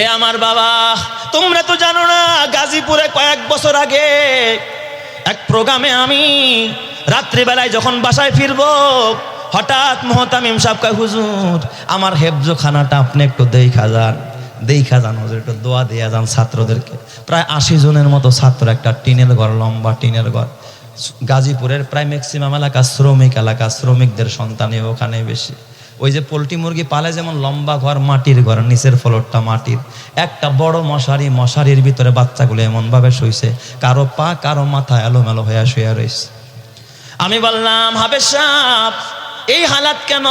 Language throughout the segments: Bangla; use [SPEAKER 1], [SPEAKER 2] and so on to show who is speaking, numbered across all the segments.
[SPEAKER 1] এ আমার বাবা, তোমরা তো জানো না, গাজীপুরে কয়েক বছর আগে এক প্রোগ্রামে আমি রাত্রিবেলায় যখন বাসায় ফিরবো, হঠাৎ মহতামিম সাহেব কয়, হুজুর, আমার হেফজো খানাটা আপনি একটু দেখা যান দেখা যান, হুজুর, একটু দোয়া দেয়া যান ছাত্রদেরকে। প্রায় আশি জনের মতো ছাত্র একটা টিনের ঘর, লম্বা টিনের ঘর। গাজীপুরের প্রায় ম্যাক্সিমাম এলাকা শ্রমিক, এলাকা শ্রমিকদের সন্তানই ওখানে বেশি। ওই যে পোলট্রি মুরগি পালে যেমন লম্বা ঘর, মাটির ঘর, নিচের ফ্লোরটা মাটির। একটা বড় মশারি, মশারির ভিতরে বাচ্চাগুলো এমনভাবে শুইছে, কারও পা, কারও মাথা এলোমেলো হয়ে শুয়ে রয়েছে আমি বললাম হাবে সাপ এই হালাত কেন?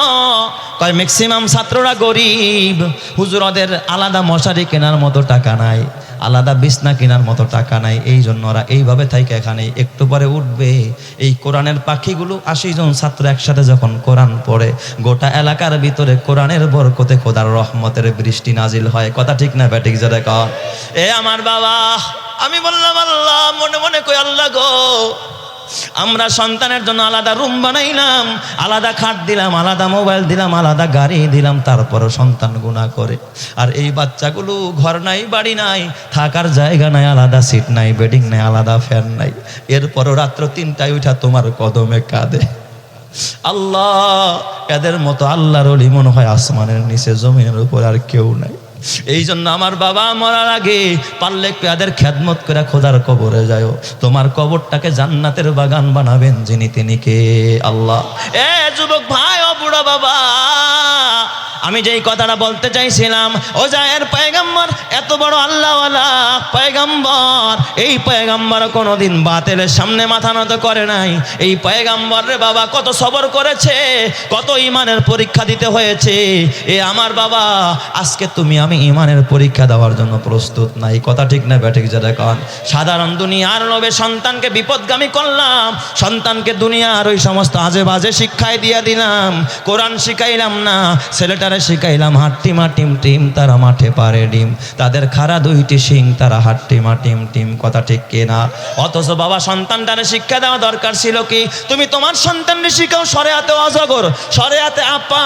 [SPEAKER 1] কয় ম্যাক্সিমাম ছাত্ররা গরিব। হুজুর ওদের আলাদা মশারি কেনার মতো টাকা নাই, আলাদা বিছনা কেনার মতো টাকা নাই। এই জন্য ওরা এইভাবে থাকে এখানে। একটু পরে উঠবে। এই কোরআনের পাখিগুলো আশি জন ছাত্র একসাথে যখন কোরআন পড়ে, গোটা এলাকার ভিতরে কোরআনের বরকতে খোদার রহমতের বৃষ্টি নাজিল হয়। কথা ঠিক না, ব্যাটিক যারা কন? এ আমার বাবা, আমি বললাম, আল্লাহ, মনে মনে কই, আল্লাহ গো আমরা সন্তানের জন্য আলাদা রুম বানাইলাম, আলাদা খাট দিলাম, আলাদা মোবাইল দিলাম, আলাদা গাড়ি দিলাম, তারপরও সন্তান গুণা করে। আর এই বাচ্চাগুলো ঘর নাই, বাড়ি নাই, থাকার জায়গা নাই, আলাদা সিট নাই, বেডিং নাই, আলাদা ফ্যান নাই। এরপরও রাত্র তিনটায় উঠা তোমার কদমে কাঁদে। আল্লাহ, এদের মতো আল্লাহর অলি মনে হয় আসমানের নিচে, জমিনের উপর আর কেউ নাই। এই জন্য আমার বাবা মরার আগে পারলে পেয়াদের খ্যাদমত করে খোদার কবরে যায় তোমার কবরটাকে জান্নাতের বাগান বানাবেন যিনি তিনি কে? আল্লাহ। এ যুবক ভাই ও বুড়া বাবা আমি যেই কথাটা বলতে চাইছিলাম, ও জায়ের পয়গাম্বর, এত বড় আল্লাহওয়ালা পয়গাম্বর। এই পয়গাম্বর কোনোদিন বাতেলের সামনে মাথা নত করে নাই। এই পয়গাম্বর রে বাবা, কত সবর করেছে, কত ইমানের পরীক্ষা দিতে হয়েছে। এ আমার বাবা, আজকে তুমি আমি ইমানের পরীক্ষা দেওয়ার জন্য প্রস্তুত নাই। কথা ঠিক না ব্যাঠিক যেটা কন। সাধারণ দুনিয়ার লোভে সন্তানকে বিপদগামী করলাম। সন্তানকে দুনিয়ার ওই সমস্ত আজে বাজে শিক্ষায় দিয়ে দিলাম। কোরআন শিখাইলাম না। ছেলেটারে শিখাইলাম, হাট্টি মাটিম টিম তারা মাঠে পারে ডিম। তাদের খারা দুইটি শিং, তারা হাট্টি মাটিম টিম কথা ঠিক কিনা? অথচ বাবা সন্তানটারে শিক্ষা দেওয়া দরকার ছিল কি? তুমি তোমার সন্তানকে শিখাও, সরে সরেয়াতে অজগর সরেয়াতে আপা।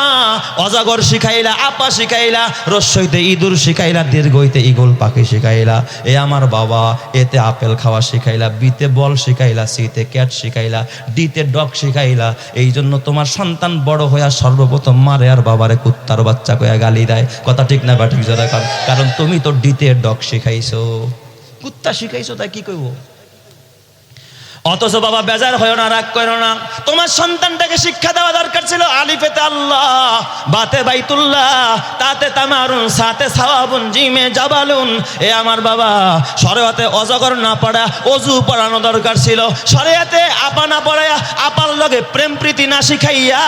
[SPEAKER 1] অজগর শিখাইলা, আপা শিখাইলা রস্যইতে ইঁদুর শিখাইলা, দীর্ঘইতে ইগল পাখি শিখাইলা। এ আমার বাবা, এতে আপেল খাওয়া শিখাইলা, বিতে বল শিখাইলা, সিতে ক্যাট শিখাইলা, ডিতে ডগ শিখাইলা। এই জন্য তোমার সন্তান বড় হইয়া সর্বপ্রথম মারে আর বাবারে কুত্তার বাচ্চা কয়া গালি দেয়। কথা ঠিক না বাঠিক যারা কারণ তুমি তো ডিতে ডগ শিখাইছো। কুত্তা শিখাইছো তাই কি কইব? অথচ বাবা বেজার হয় না, রাগ করো না। তোমার সন্তানটাকে শিক্ষা দেওয়া দরকার ছিল আলিফেতে আল্লাহ, বাতে বাইতুল্লাহ, তাতে তামারুন সাথে সাওয়াবুন, জিমে জাবালুন। এ আমার বাবা সরেয়াতে অজগর না পড়া, অজু পড়ানো দরকার ছিল। সরেয়াতে আপা না পড়াইয়া আপার লগে প্রেম প্রীতি না শিখাইয়া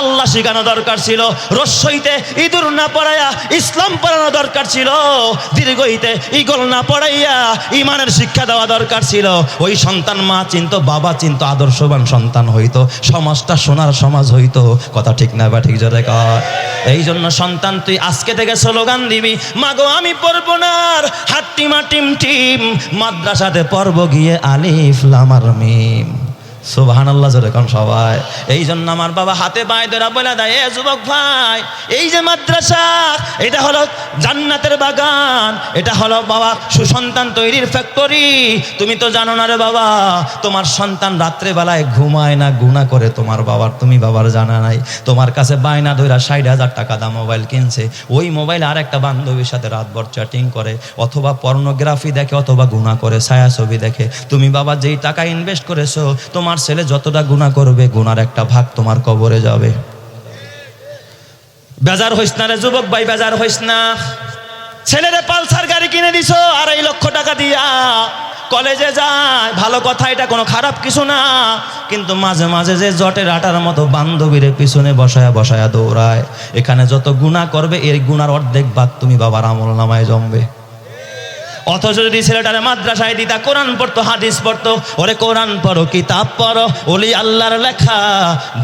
[SPEAKER 1] আল্লাহ শিখানো দরকার ছিল। রস্যইতে ইঁদুর না পড়াইয়া ইসলাম পড়ানো দরকার ছিল। দীর্ঘইতে ইগল না পড়াইয়া ইমানের শিক্ষা দেওয়া দরকার ছিল। ওই সন্তান মা চিন্ত, বাবা চিন্ত, আদর্শবান সন্তান হইতো, সমাজটা সোনার সমাজ হইতো। কথা ঠিক না বা ঠিক জোরে কর এই জন্য সন্তান, তুই আজকে থেকে স্লোগান দিবি, মাগো, আমি পড়ব না আর হাট্টি মা টিম টিম মাদ্রাসাতে পর্ব গিয়ে আলিফ, লামার মিম। সুবাহান আল্লাহ সবাই। এই জন্য আমার বাবা হাতে পায়ে ধরা বলে দেয়, এ যুবক ভাই, এই যে মাদ্রাসা, এটা হলো জান্নাতের বাগান, এটা হলো বাবা সুসন্তান তৈরির ফ্যাক্টরি। তুমি তো জানো না রে বাবা, তোমার সন্তান রাত্রে বেলায় ঘুমায় না, গুণা করে তোমার বাবার, তুমি বাবার জানা নাই। তোমার কাছে বায়না ধইরা ষাট হাজার টাকা দাম মোবাইল কিনছে। ওই মোবাইল আর একটা বান্ধবীর সাথে রাতভর চ্যাটিং করে, অথবা পর্নোগ্রাফি দেখে, অথবা গুণা করে ছায়া ছবি দেখে। তুমি বাবা যেই টাকা ইনভেস্ট করেছ, তোমার ছেলে যতটা গুণা করবে, গুনার একটা ভাগ তোমার কবরে যাবে। বেজার হইস না রে যুবক ভাই, বেজার হইস না। ছেলেরে পালসার গাড়ি কিনে দিছ, আড়াই লক্ষ টাকা দিয়া। কলেজে যায়, ভালো কথা, এটা কোনো খারাপ কিছু না। কিন্তু মাঝে মাঝে যে জটের আটার মতো বান্ধবীর পিছনে বসায়া বসায়া দৌড়ায়। এখানে যত গুণা করবে এই গুণার অর্ধেক বাদ তুমি বাবার আমল নামায় জমবে। অথচ যদি ছেলেটারে মাদ্রাসায় দিতা, কোরআন পড়তো, হাদিস পড়তো, ওরে কোরআন পড়ো, কিতাব পড়ো, ওলি আল্লাহর লেখা,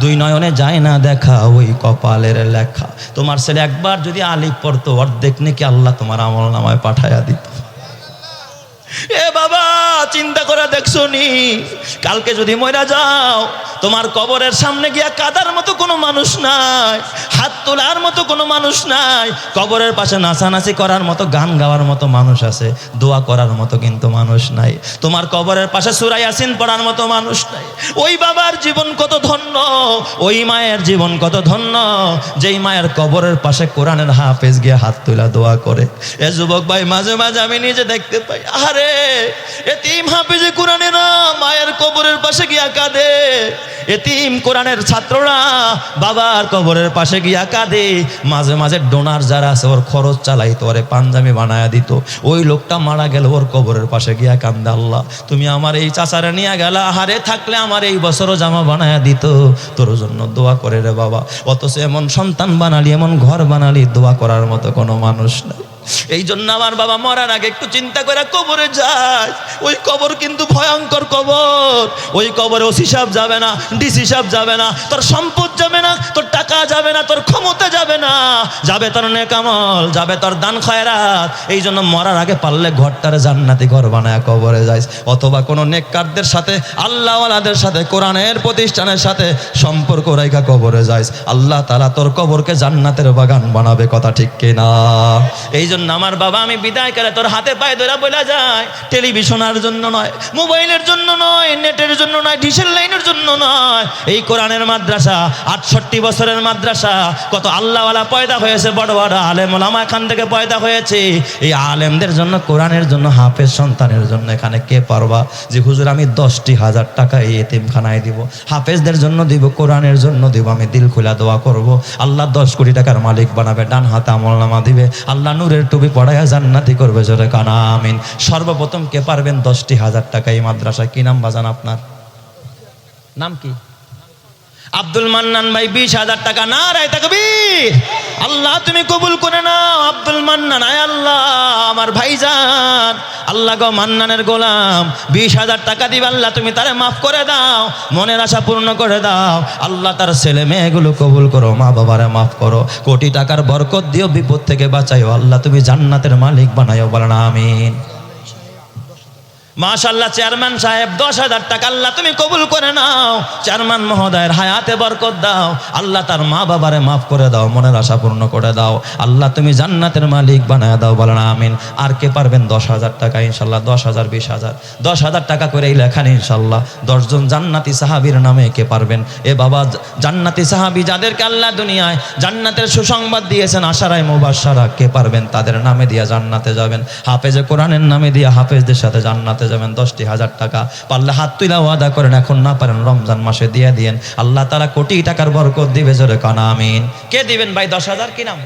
[SPEAKER 1] দুই নয়নে যায় না দেখা, ওই কপালের লেখা। তোমার ছেলে একবার যদি আলিফ পড়তো, অর্ধেক নাকি আল্লাহ তোমার আমল নামায় পাঠাইয়া দিত। এ বাবা, চিন্তা করে দেখছ নি কালকে যদি মরা যাও, তোমার কবরের সামনে গিয়া কাদার মতো কোনো মানুষ নাই, হাত তোলার মতো কোনো মানুষ নাই, কবরের পাশে নাচানাচি করার মতো, গান গাওয়ার মতো মানুষ আছে, দোয়া করার মতো কিন্তু মানুষ নাই, তোমার কবরের পাশে সুরাই আসিন পড়ার মতো মানুষ নাই। ওই বাবার জীবন কত ধন্য, ওই মায়ের জীবন কত ধন্য, যেই মায়ের কবরের পাশে কোরআনের হাফেজ গিয়ে হাত তুলা দোয়া করে। এ যুবক ভাই, মাঝে মাঝে আমি নিজে দেখতে পাই আরে এতিম হাফেজে কোরআনেরা মায়ের কবরের পাশে গিয়া কাঁদে। এতিম কোরআনের ছাত্ররা বাবার কবরের পাশে গিয়া কাঁদে। মাঝে মাঝে ডোনার যারা আছে, ওর খরচ চালাইতো, ওরে পাঞ্জামি বানায়া দিত। ওই লোকটা মারা গেল, ওর কবরের পাশে গিয়া কান্দে আল্লাহ, তুমি আমার এই চাচারে নিয়ে গেলা হারে থাকলে আমার এই বছরও জামা বানায়া দিত। তোর জন্য দোয়া করে রে বাবা। অথচ এমন সন্তান বানালি, এমন ঘর বানালি, দোয়া করার মতো কোনো মানুষ নাই। এই জন্য আমার বাবা মরার আগে একটু চিন্তা করে কবরে যায়। ওই কবর কিন্তু ভয়ঙ্কর কবর। ওই কবরে ওসি সাহেব যাবে না, ডিসি সাহেব যাবে না, তোর সম্পদ যাবে না, তোর টাকা যাবে না, তোর ক্ষমতা যাবে না। যাবে তোর নেকামল, যাবে তোর দান খয়রাত। এই জন্য মরার আগে পারলে ঘরটারে জান্নাতি ঘর বানায় কবরে যাইস। অথবা কোনো নেককারদের সাথে, আল্লাহওয়ালাদের সাথে, কোরআনের প্রতিষ্ঠানের সাথে সম্পর্ক রেখা কবরে যাইস। আল্লাহ তালা তোর কবরকে জান্নাতের বাগান বানাবে, কথা ঠিক কিনা? এই জন্য আমার বাবা আমি বিদায় করে তোর হাতে পায়ে ধরে বলে যায়। টেলিভিশনের জন্য নয়, মোবাইলের জন্য নয়, নেটের জন্য নয় ডিসেল লাইনের জন্য নয়। এই কোরআনের মাদ্রাসা, আটষট্টি বছরের মাদ্রাসা, কত আল্লাহওয়ালা পয়দা হয়েছে, বড় বড় আলেম ওলামা এখান থেকে পয়দা হয়েছে। এই আলেমদের জন্য, কোরআনের জন্য, হাফেজ সন্তানের জন্য এখানে কে পারবা? যে হুজুর, আমি দশটি হাজার টাকা এই এতিমখানায় দিব। হাফেজদের জন্য দিব, কোরআনের জন্য দিব, আমি দিল খোলা দোয়া করব। আল্লাহ দশ কোটি টাকার মালিক বানাবে, ডান হাতে আমলনামা দিবে। আল্লাহ নূরের টুপি পড়াইয়া জান্নাতি করবে, জোরে কানা, আমিন। সর্বপ্রথম কে পারবেন দশটি হাজার টাকা এই মাদ্রাসা কি নাম বাজান আপনার? নাম কি? আব্দুল মান্নান ভাই বিশ হাজার টাকা না রায় তাকবীর। আল্লাহ তুমি কবুল করে নাও আব্দুল মান্নান, আয় আল্লাহ, আমার ভাইজান। আল্লাহ গো মান্নানের গোলাম, বিশ হাজার টাকা দিবে আল্লাহ, তুমি তারে মাফ করে দাও, মনের আশা পূর্ণ করে দাও। আল্লাহ তার ছেলে মেয়েগুলো কবুল করো, মা বাবারে মাফ করো, কোটি টাকার বরকত দিও, বিপদ থেকে বাঁচাইও। আল্লাহ তুমি জান্নাতের মালিক বানাইও, বলেন আমিন। মাশাল্লাহ চেয়ারম্যান সাহেব, দশ হাজার টাকা আল্লাহ তুমি কবুল করে নাও। চেয়ারম্যান মহোদয়ের হায়াতে বরকত দাও। আল্লাহ তার মা বাবারে মাফ করে দাও, মনের আশা পূর্ণ করে দাও। আল্লাহ তুমি জান্নাতের মালিক বানায় দাও, বলেন আমিন। আর কে পারবেন দশ হাজার টাকা ইনশাল্লাহ দশ হাজার, বিশ হাজার। দশ হাজার টাকা করে এই লেখান ইনশাল্লাহ দশজন জান্নাতি সাহাবির নামে কে পারবেন? এ বাবা, জান্নাতি সাহাবি যাদেরকে আল্লাহ দুনিয়ায় জান্নাতের সুসংবাদ দিয়েছেন, আশারায় মুবাসারা কে পারবেন? তাদের নামে দিয়া জান্নাতে যাবেন। হাফেজে কোরআনের নামে দিয়া হাফেজদের সাথে জান্নাতে যাবেন দশটি হাজার টাকা। পারলে হাত তুলা ওয়াদা করেন, এখন না পারেন, রমজান মাসে দিয়ে দিয়েন। আল্লাহ তারা কোটি টাকার বরকত দিবে, জোরে কানা, আমিন। কে দিবেন ভাই দশ হাজার? কি নাম?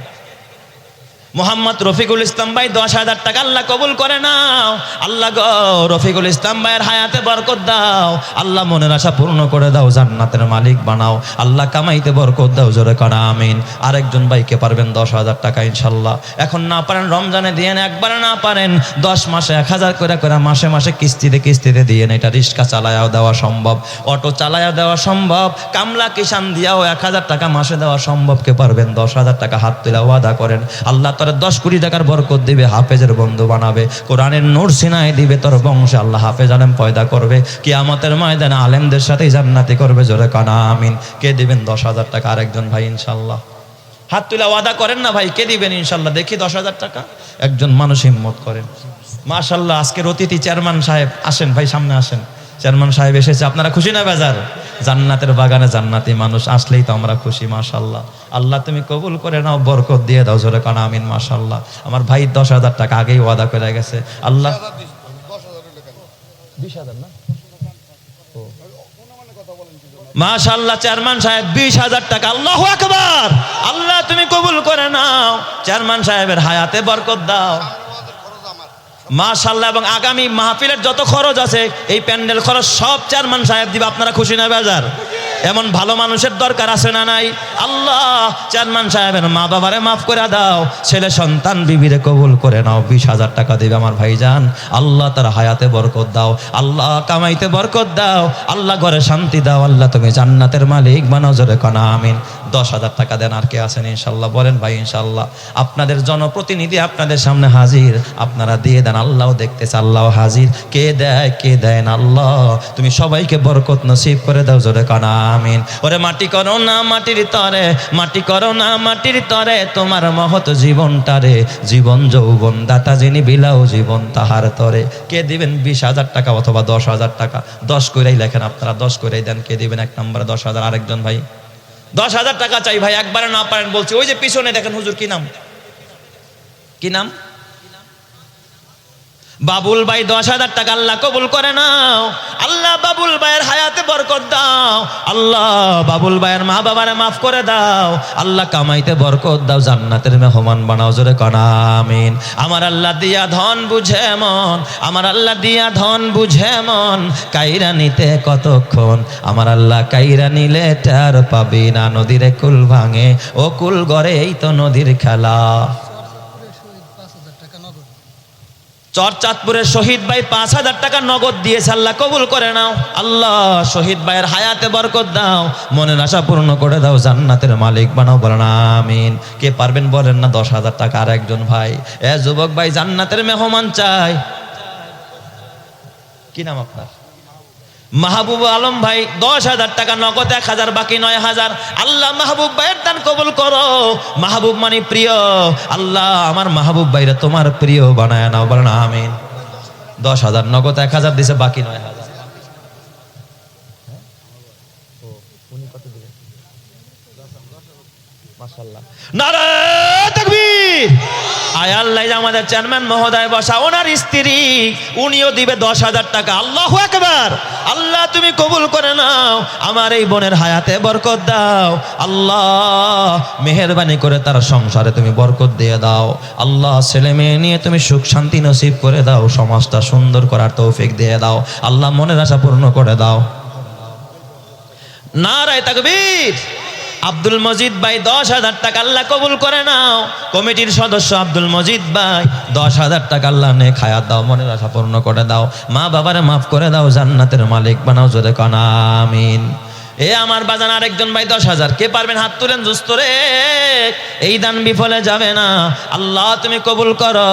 [SPEAKER 1] মোহাম্মদ রফিকুল ইসলাম ভাই দশ হাজার টাকা আল্লাহ কবুল করে নাও। আল্লাহ গো, রফিকুল ইসলাম ভাইয়ের হায়াতে বরকত দাও। আল্লাহ মনের আশা পূর্ণ করে দাও, জান্নাতের মালিক বানাও। আল্লাহ কামাইতে বরকত দাও, জোরে করা, আমিন। আরেকজন ভাইকে পারবেন দশ হাজার টাকা, ইনশাল্লাহ। এখন না পারেন, রমজানে দিয়েন একবারে না পারেন। দশ মাসে এক হাজার করে করে মাসে মাসে কিস্তিতে কিস্তিতে দিয়েন এটা রিক্সা চালায়াও দেওয়া সম্ভব, অটো চালায়া দেওয়া সম্ভব, কামলা কিষান দিয়াও এক হাজার টাকা মাসে দেওয়া সম্ভব। কে পারবেন দশ হাজার টাকা হাত তুলে ওয়াদা করেন। আল্লাহ তোর দশ কোটি টাকার বরকত দিবে, হাফেজের বন্ধু বানাবে। কোরআনের নূর সিনাই দিবে তোর বংশে, আল্লাহ হাফেজ আলেম পয়দা করবে। কি আমাদের ময়দানে আলেমদের সাথেই জান্নাতি করবে, জোরে কানা, আমিন। কে দিবেন দশ হাজার টাকা? আরেকজন ভাই, ইনশাল্লাহ। হাত তুলে ওয়াদা করেন না ভাই, কে দিবেন ইনশাল্লাহ? দেখি দশ হাজার টাকা। একজন মানুষ হিম্মত করেন। মাশাল্লাহ, আজকের অতিথি চেয়ারম্যান সাহেব, আসেন ভাই, সামনে আসেন। চেয়ারম্যান সাহেব এসেছে, আপনারা খুশি না, বেজার? জান্নাতের বাগানে জান্নাতি মানুষ, আসলেই তো আমরা খুশি, মাশাল্লাহ। আল্লাহ তুমি কবুল করে নাও বরকত দিয়ে দাও জোরে কানা আমিন মাশাল্লাহ আমার ভাই দশ হাজার টাকা আগেই ওয়াদা করে গেছে। আল্লাহ বিশ হাজার না? মাশাল্লাহ চেয়ারম্যান সাহেব বিশ হাজার টাকা। আল্লাহ আকবার! আল্লাহ তুমি কবুল করে নাও। চেয়ারম্যান সাহেবের হায়াতে বরকত দাও। মাশাল্লাহ এবং আগামী মাহফিলের যত খরচ আছে এই প্যান্ডেল খরচ সব চেয়ারম্যান সাহেব দিবে। আপনারা খুশি না বাজার? এমন ভালো মানুষের দরকার আছে না নাই? আল্লাহ, চেয়ারম্যান সাহেবের মা বাবারে মাফ করে দাও। ছেলে সন্তান বিবিরে কবুল করে নাও, বিশ হাজার টাকা দেবে আমার ভাইজান। আল্লাহ তার হায়াতে বরকত দাও, আল্লাহ কামাইতে বরকত দাও, আল্লাহ ঘরে শান্তি দাও, আল্লাহ তুমি জান্নাতের মালিক বানাও, জোরে কনা, আমিন। দশ হাজার টাকা দেন আর কে আছেন, ইনশাল্লাহ? বলেন ভাই, ইনশাল্লাহ। আপনাদের জনপ্রতিনিধি আপনাদের সামনে হাজির। আপনারা দিয়ে দেন আল্লাহ দেখতেছে আল্লাহ হাজির। কে দেয় কে দেয় না, আল্লাহ। তুমি সবাইকে বরকত নসিব করে দাও, জোরে কানা আমিন। ওরে মাটি করো না মাটির তরে, মাটি করো না মাটির তরে, তোমার মহৎ জীবনটারে, জীবন যৌবন দাতা যিনি বিলাও জীবন তাহার তরে। কে দিবেন বিশ হাজার টাকা অথবা দশ হাজার টাকা? দশ করেই লেখেন আপনারা, দশ করেই দেন। কে দিবেন এক নম্বরে দশ হাজার? আরেকজন ভাই। দশ হাজার টাকা চাই ভাই, একবারে না পারেন, বলছি, ওই যে পিছনে দেখেন হুজুর কি নাম? কি নাম? বাবুল ভাই দশ হাজার টাকা আল্লাহ কবুল করে নাও। আল্লাহ বাবুল ভাইয়ের হায়াতে বরকত দাও। আল্লাহ বাবুল ভাইয়ের মা বাবারে মাফ করে দাও। আল্লাহ কামাইতে বরকত দাও, জান্নাতের মেহমান বানাও, জোরে কনামিন আমার আল্লাহ দিয়া ধন বুঝে মন, আমার আল্লাহ দিয়া ধন বুঝে মন। কাইরা নিতে কতক্ষণ? আমার আল্লাহ কাইরা নিলে টার পাবি না, নদীরে কুল ভাঙে। ও কুল গড়ে এই তো নদীর খেলা। চর চাঁদপুরের শহীদ ভাই পাঁচ হাজার টাকা নগদ দিয়ে আল্লাহ কবুল করে নাও। আল্লাহ, শহীদ ভাইয়ের হায়াতে বরকত দাও। মনের আশা পূর্ণ করে দাও, জান্নাতের মালিক বানাও, বলেন আমিন। কে পারবেন বলেন না, দশ হাজার টাকা আর একজন ভাই। এ যুবক ভাই, জান্নাতের মেহমান চাই। কি নাম আপনার? মাহবুব আলম ভাই, দশ হাজার টাকা নগদ, এক হাজার, বাকি নয় হাজার। আল্লাহ মাহবুব ভাইয়ের দান কবুল করো। মাহবুব মানে প্রিয়। আল্লাহ আমার মাহবুব ভাইরা তোমার প্রিয় বানায় নাও বলেন আমিন। দশ হাজার নগদ, এক হাজার দিছে, বাকি নয় হাজার। নারায়ণ তাকবীর! আয় আল্লাহ আমাদের চেয়ারম্যান মহোদয় বসা, ওনার স্ত্রী, উনিও দিবে দশ হাজার টাকা। আল্লাহ একবার আল্লাহ, তুমি কবুল করে নাও। আমার এই বোনের হায়াতে বরকত দাও। আল্লাহ, মেহরবানি করে তার সংসারে তুমি বরকত দিয়ে দাও। আল্লাহ, ছেলে মেয়ে নিয়ে তুমি সুখ শান্তি নসিব করে দাও। সমাজটা সুন্দর করার তৌফিক দিয়ে দাও। আল্লাহ, মনের আশা পূর্ণ করে দাও। নারায় তাকবীর। আব্দুল মজিদ ভাই দশ হাজার টাকা আল্লাহ কবুল করে নাও। কমিটির সদস্য আব্দুল মজিদ ভাই, দশ হাজার টাকা আল্লাহ নে খায়াত দাও, মনের আশা পূর্ণ করে দাও। মা বাবারে মাফ করে দাও, জান্নাতের মালিক বানাও জোরে কনামিন এ আমার বাজান আরেকজন ভাই, দশ হাজার। কে পারবেন হাত তুলেন জুস্ত রে? এই দান বিফলে যাবে না। আল্লাহ তুমি কবুল করো।